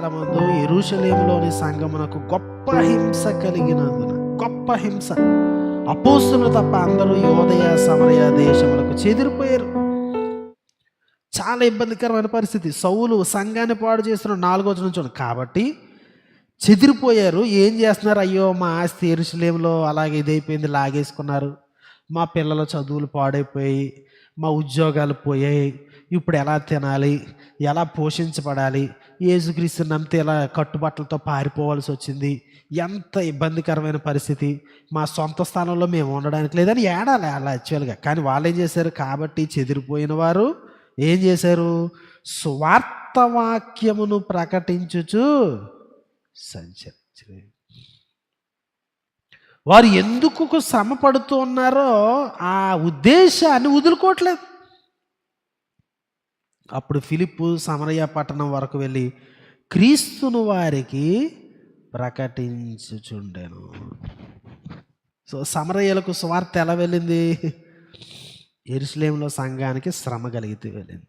కాలమందు ఎరుషలేములోని సంఘమునకు గొప్ప హింస కలిగినందున గొప్ప హింస. అపోస్తులు తప్ప అందరూ యోదయ సమరయ దేశములకు చెదిరిపోయారు. చాలా ఇబ్బందికరమైన పరిస్థితి. సౌలు సంఘాన్ని పాడు చేస్తున్న నాలుగో వచనం చూడండి కాబట్టి చెదిరిపోయారు. ఏం చేస్తున్నారు? అయ్యో మా ఆస్తి ఎరుసలేంలో అలాగే ఇదైపోయింది లాగేసుకున్నారు. మా పిల్లల చదువులు పాడైపోయి మా ఉద్యోగాలు పోయాయి. ఇప్పుడు ఎలా తినాలి? ఎలా పోషించబడాలి? ఏసుక్రీస్తు నమ్మితే ఇలా కట్టుబట్టలతో పారిపోవాల్సి వచ్చింది. ఎంత ఇబ్బందికరమైన పరిస్థితి. మా సొంత స్థానంలో మేము ఉండడానికి లేదని ఏడాలి అలా యాక్చువల్గా. కానీ వాళ్ళు ఏం చేశారు? కాబట్టి చెదిరిపోయిన వారు ఏం చేశారు? స్వార్థవాక్యమును ప్రకటించుచు సంచరించరు. వారు ఎందుకు శ్రమ పడుతూ ఉన్నారో ఆ ఉద్దేశాన్ని వదులుకోవట్లేదు. అప్పుడు ఫిలిప్పు సమరయ పట్టణం వరకు వెళ్ళి క్రీస్తును వారికి ప్రకటించుచుండెను. సో సమరయ్యలకు స్వార్థ ఎలా వెళ్ళింది? ఎరుసలేంలో సంఘానికి శ్రమ కలిగితే వెళ్ళింది.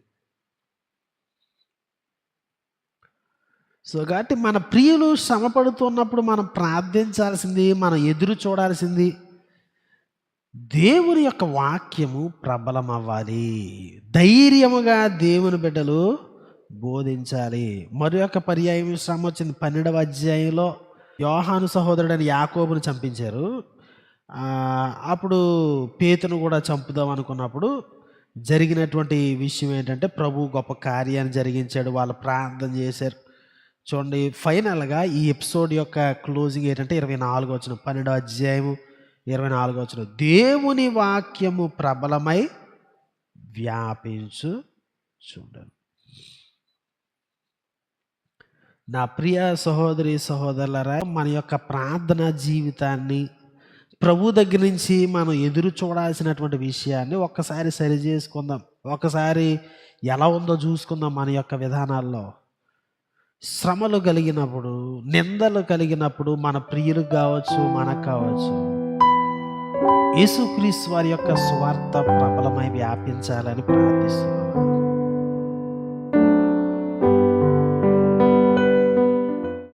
సో కాబట్టి మన ప్రియులు శ్రమ పడుతున్నప్పుడు మనం ప్రార్థించాల్సింది మనం ఎదురు చూడాల్సింది దేవుని యొక్క వాక్యము ప్రబలం అవ్వాలి ధైర్యముగా దేవుని బిడ్డలు బోధించాలి. మరి యొక్క పర్యాయం శ్రమ వచ్చింది. పన్నెండవ అధ్యాయంలో యోహాను సహోదరుడని యాకోబుని చంపించారు. అప్పుడు పేతును కూడా చంపుదాం అనుకున్నప్పుడు జరిగినటువంటి విషయం ఏంటంటే ప్రభు గొప్ప కార్యాన్ని జరిగించాడు. వాళ్ళు ప్రార్థన చేశారు. చూడండి ఫైనల్గా ఈ ఎపిసోడ్ యొక్క క్లోజింగ్ ఏంటంటే ఇరవై నాలుగు వచ్చిన పన్నెండో అధ్యాయము. ఇరవై నాలుగో వచ్చిన దేవుని వాక్యము ప్రబలమై వ్యాపించు చూడను. నా ప్రియ సహోదరి సహోదరులరా మన యొక్క ప్రార్థన జీవితాన్ని ప్రభు దగ్గర నుంచి మనం ఎదురు చూడాల్సినటువంటి విషయాన్ని ఒక్కసారి సరి చేసుకుందాం. ఒకసారి ఎలా ఉందో చూసుకుందాం మన యొక్క విధానాల్లో. శ్రమలు కలిగినప్పుడు నిందలు కలిగినప్పుడు మన ప్రియులకు కావచ్చు మనకు కావచ్చు. యేసుక్రీస్తు వారి యొక్క స్వార్థ ప్రబలమై వ్యాపించాలని ప్రార్థిస్తున్నాను